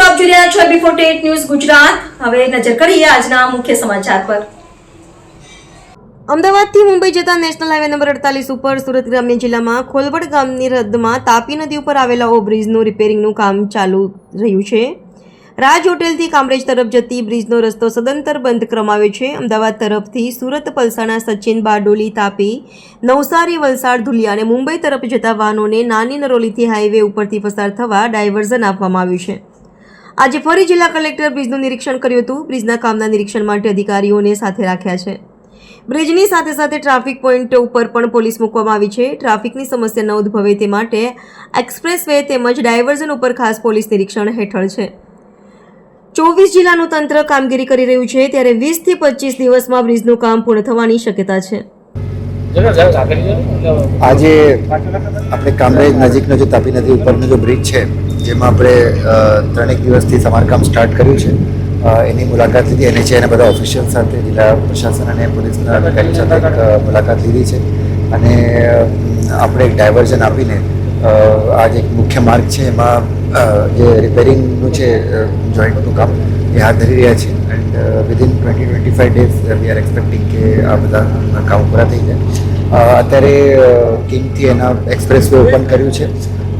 છો before TET news Gujarat. હવે નજર કરીએ આજના મુખ્ય સમાચાર પર. અમદાવાદથી મુંબઈ જતા નેશનલ હાઈવે નંબર અડતાલીસ ઉપર સુરત ગ્રામ્ય જિલ્લામાં ખોલવડ ગામની હદમાં તાપી નદી ઉપર આવેલા ઓવરબ્રિજનું રિપેરિંગનું કામ ચાલુ રહ્યું છે. રાજ હોટેલથી કામરેજ તરફ જતી બ્રિજનો રસ્તો સદંતર બંધ કરવામાં છે. અમદાવાદ તરફથી સુરત પલસાણા સચિન બારડોલી તાપી નવસારી વલસાડ ધુલિયા અને મુંબઈ તરફ જતા વાહનોને નાની નરોલીથી હાઈવે ઉપરથી પસાર થવા ડાયવર્ઝન આપવામાં આવ્યું છે. આજે ફરી જિલ્લા કલેક્ટર બ્રિજનું નિરીક્ષણ કર્યું હતું. બ્રિજના કામના નિરીક્ષણ માટે અધિકારીઓને સાથે રાખ્યા છે. બ્રિજની સાથે સાથે ટ્રાફિક પોઈન્ટ ઉપર પણ પોલીસ મૂકવામાં આવી છે. ટ્રાફિકની સમસ્યા ન ઉદ્ભવે તે માટે એક્સપ્રેસ વે તેમજ ડાયવર્ઝન ઉપર ખાસ પોલીસ નિરીક્ષણ હેઠળ છે. ચોવીસ જિલ્લાનું તંત્ર કામગીરી કરી રહ્યું છે. ત્યારે વીસથી પચીસ દિવસમાં બ્રિજનું કામ પૂર્ણ થવાની શક્યતા છે. આજે આપણે કામરેજ નજીકનો જે તાપી નદી ઉપરનો જો બ્રિજ છે જેમાં આપણે ત્રણેક દિવસથી સમારકામ સ્ટાર્ટ કર્યું છે. એની મુલાકાત લીધી. એનએચએના બધા ઓફિશિયલ સાથે, જિલ્લા પ્રશાસન અને પોલીસના અધિકારીઓ સાથે મુલાકાત લીધી છે. અને આપણે એક ડાયવર્ઝન આપીને આજ એક મુખ્ય માર્ગ છે. એમાં જે રિપેરિંગનું છે જોઈન્ટનું કામ, એ હાથ ધરી રહ્યા છે. And within twenty twenty five days we are expecting કે આ બધા કામ પૂરા થઈ જાય. અત્યારે કિંગથી એના એક્સપ્રેસ વે ઓપન કર્યું છે.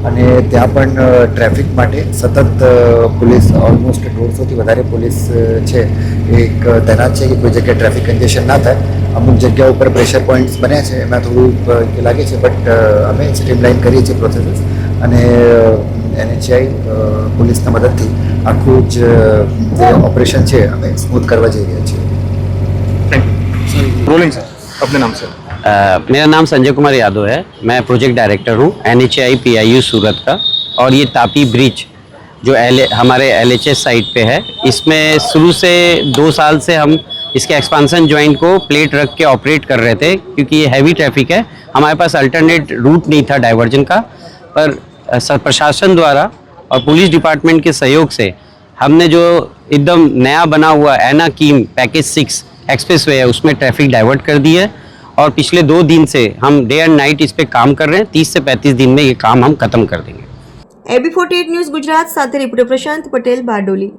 અને ત્યાં પણ ટ્રાફિક માટે સતત પોલીસ ઓલમોસ્ટ દોઢસોથી વધારે પોલીસ છે. એક તૈનાત છે કે કોઈ જગ્યાએ ટ્રાફિક કન્જેશન ના થાય. અમુક જગ્યા ઉપર પ્રેશર પોઈન્ટ્સ બન્યા છે એમાં થોડું લાગે છે બટ અમે સ્ટ્રીમલાઇન કરીએ છીએ પ્રોસેસીસ અને એનએચઆઈ પોલીસના મદદથી આખું જ જે ઓપરેશન છે અમે સ્મૂથ કરવા જઈ રહ્યા છીએ. રોલિંગ સર આપને નામ સર मेरा नाम संजय कुमार यादव है। मैं प्रोजेक्ट डायरेक्टर हूँ N H I P I U Surat का। और ये तापी ब्रिज जो एल हमारे एल एच एस साइट पे है, इसमें शुरू से दो साल से हम इसके एक्सपांसन जॉइंट को प्लेट रख के ऑपरेट कर रहे थे, क्योंकि ये हैवी ट्रैफ़िक है। हमारे पास अल्टरनेट रूट नहीं था डाइवर्जन का, पर प्रशासन द्वारा और पुलिस डिपार्टमेंट के सहयोग से हमने जो एकदम नया बना हुआ Ena Kim package six express way, उसमें ट्रैफ़िक डाइवर्ट कर दी है। और पिछले दो दिन से हम डे एंड नाइट इस पर काम कर रहे हैं तीस से पैंतीस दिन में ये काम हम खत्म कर देंगे एबी फोर्टी न्यूज़ गुजरात साथ रिपोर्टर प्रशांत पटेल बारडोली